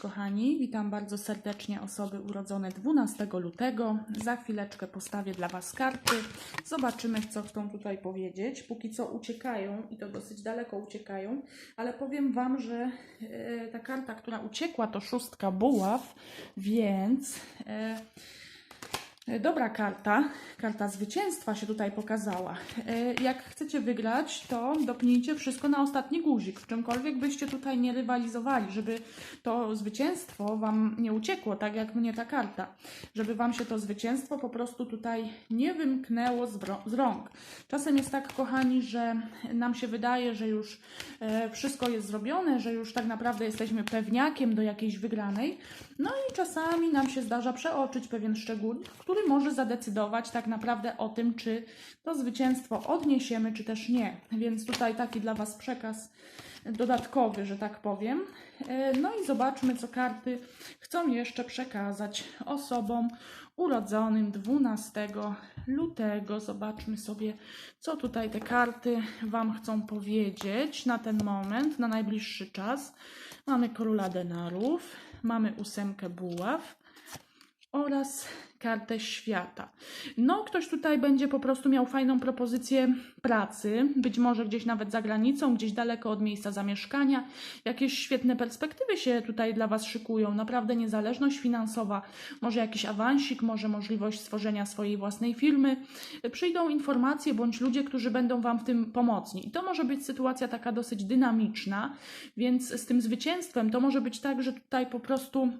kochani, witam bardzo serdecznie osoby urodzone 12 lutego. Za chwileczkę postawię dla Was karty. Zobaczymy, co chcą tutaj powiedzieć. Póki co uciekają i to dosyć daleko uciekają, ale powiem Wam, że e, ta karta, która uciekła, to szóstka buław, więc. E, Dobra karta, karta zwycięstwa się tutaj pokazała. E, Jak chcecie wygrać, to dopnijcie wszystko na ostatni guzik, w czymkolwiek byście tutaj nie rywalizowali, żeby to zwycięstwo Wam nie uciekło, tak jak mnie ta karta. Żeby Wam się to zwycięstwo po prostu tutaj nie wymknęło z, rąk. Czasem jest tak, kochani, że nam się wydaje, że już e, wszystko jest zrobione, że już tak naprawdę jesteśmy pewniakiem do jakiejś wygranej. No i czasami nam się zdarza przeoczyć pewien szczególnik, który może zadecydować tak naprawdę o tym, czy to zwycięstwo odniesiemy, czy też nie. Więc tutaj taki dla Was przekaz dodatkowy, że tak powiem. E, No i zobaczmy, co karty chcą jeszcze przekazać osobom urodzonym 12 lutego. Zobaczmy sobie, co tutaj te karty Wam chcą powiedzieć na ten moment, na najbliższy czas. Mamy króla denarów, mamy ósemkę buław oraz kartę świata. No, ktoś tutaj będzie po prostu miał fajną propozycję pracy, być może gdzieś nawet za granicą, gdzieś daleko od miejsca zamieszkania. Jakieś świetne perspektywy się tutaj dla Was szykują. Naprawdę niezależność finansowa, może jakiś awansik, może możliwość stworzenia swojej własnej firmy. Przyjdą informacje bądź ludzie, którzy będą Wam w tym pomocni. I to może być sytuacja taka dosyć dynamiczna, więc z tym zwycięstwem to może być tak, że tutaj po prostu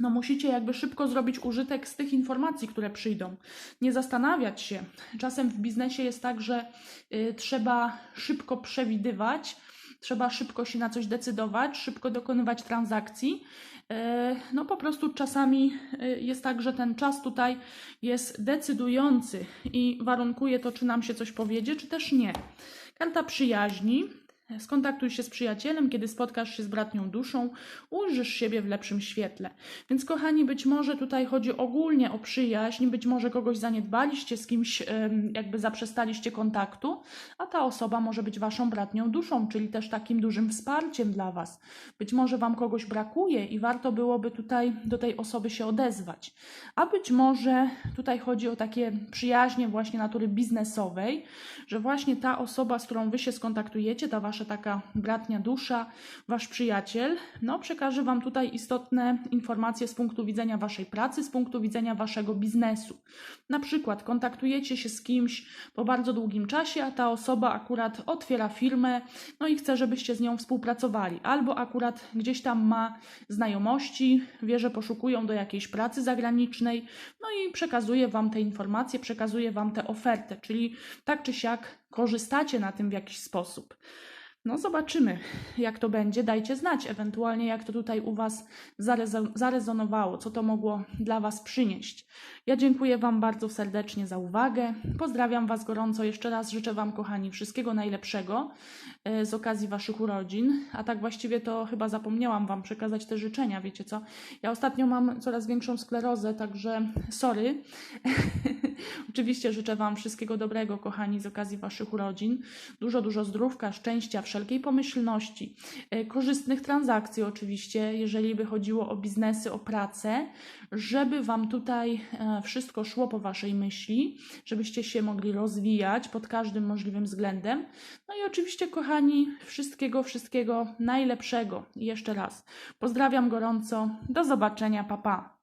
no musicie jakby szybko zrobić użytek z tych informacji, które przyjdą. Nie zastanawiać się. Czasem w biznesie jest tak, że y, trzeba szybko przewidywać, trzeba szybko się na coś decydować, szybko dokonywać transakcji. Y, No po prostu czasami y, jest tak, że ten czas tutaj jest decydujący i warunkuje to, czy nam się coś powiedzie, czy też nie. Karta przyjaźni. Skontaktuj się z przyjacielem, kiedy spotkasz się z bratnią duszą, ujrzysz siebie w lepszym świetle. Więc, kochani, być może tutaj chodzi ogólnie o przyjaźń, być może kogoś zaniedbaliście, z kimś jakby zaprzestaliście kontaktu, a ta osoba może być waszą bratnią duszą, czyli też takim dużym wsparciem dla was. Być może wam kogoś brakuje i warto byłoby tutaj do tej osoby się odezwać. A być może tutaj chodzi o takie przyjaźnie właśnie natury biznesowej, że właśnie ta osoba, z którą wy się skontaktujecie, ta wasza taka bratnia dusza, wasz przyjaciel, no przekaże wam tutaj istotne informacje z punktu widzenia waszej pracy, z punktu widzenia waszego biznesu. Na przykład kontaktujecie się z kimś po bardzo długim czasie, a ta osoba akurat otwiera firmę, no i chce, żebyście z nią współpracowali, albo akurat gdzieś tam ma znajomości, wie, że poszukują do jakiejś pracy zagranicznej, no i przekazuje wam te informacje, przekazuje wam tę ofertę, czyli tak czy siak korzystacie na tym w jakiś sposób. No, zobaczymy, jak to będzie. Dajcie znać, ewentualnie jak to tutaj u Was zarezo- zarezonowało, co to mogło dla Was przynieść. Ja dziękuję Wam bardzo serdecznie za uwagę. Pozdrawiam Was gorąco. Jeszcze raz życzę Wam, kochani, wszystkiego najlepszego e, z okazji Waszych urodzin. A tak właściwie to chyba zapomniałam Wam przekazać te życzenia, wiecie co? Ja ostatnio mam coraz większą sklerozę, także sorry. Oczywiście życzę Wam wszystkiego dobrego, kochani, z okazji Waszych urodzin. Dużo, dużo zdrówka, szczęścia, wszelkiej pomyślności, e, korzystnych transakcji, oczywiście, jeżeli by chodziło o biznesy, o pracę, żeby Wam tutaj e, wszystko szło po Waszej myśli, żebyście się mogli rozwijać pod każdym możliwym względem. No i oczywiście, kochani, wszystkiego, wszystkiego najlepszego. I jeszcze raz pozdrawiam gorąco. Do zobaczenia, papa. Pa.